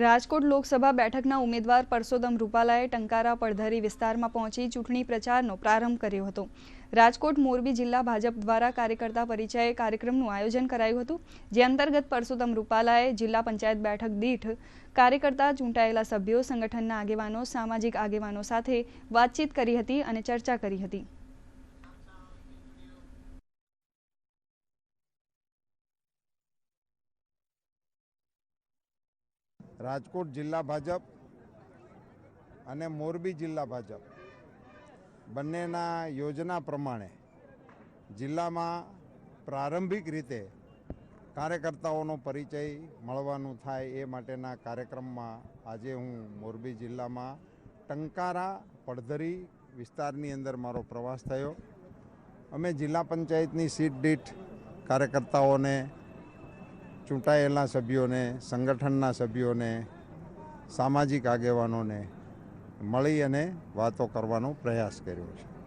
રાજકોટ લોકસભા બેઠકના ઉમેદવાર પરસોદમ રૂપાલાએ ટંકારા પડધરી વિસ્તારમાં પહોંચી ચૂંટણી પ્રચારનો પ્રારંભ કર્યો હતો. રાજકોટ મોરબી જિલ્લા ભાજપ દ્વારા કાર્યકર્તા પરિચય કાર્યક્રમનું આયોજન કરાયું હતું, જે અંતર્ગત પરસોદમ રૂપાલાએ જિલ્લા પંચાયત બેઠક દીઠ કાર્યકર્તા ચૂંટાયેલા સભ્યો, સંગઠનના આગેવાનો, સામાજિક આગેવાનો સાથે વાતચીત કરી હતી અને ચર્ચા કરી હતી. રાજકોટ જિલ્લા ભાજપ અને મોરબી જિલ્લા ભાજપ બંનેના યોજના પ્રમાણે જિલ્લામાં પ્રારંભિક રીતે કાર્યકર્તાઓનો પરિચય મળવાનું થાય એ માટેના કાર્યક્રમમાં આજે હું મોરબી જિલ્લામાં ટંકારા પડધરી વિસ્તારની અંદર મારો પ્રવાસ થયો. અમે જિલ્લા પંચાયતની સીટ દીઠ કાર્યકર્તાઓને ચૂંટાયેલા સભ્યોને સંગઠનના સભ્યોને સામાજિક આગેવાનોને મળી અને વાતો કરવાનો પ્રયાસ કર્યો છે.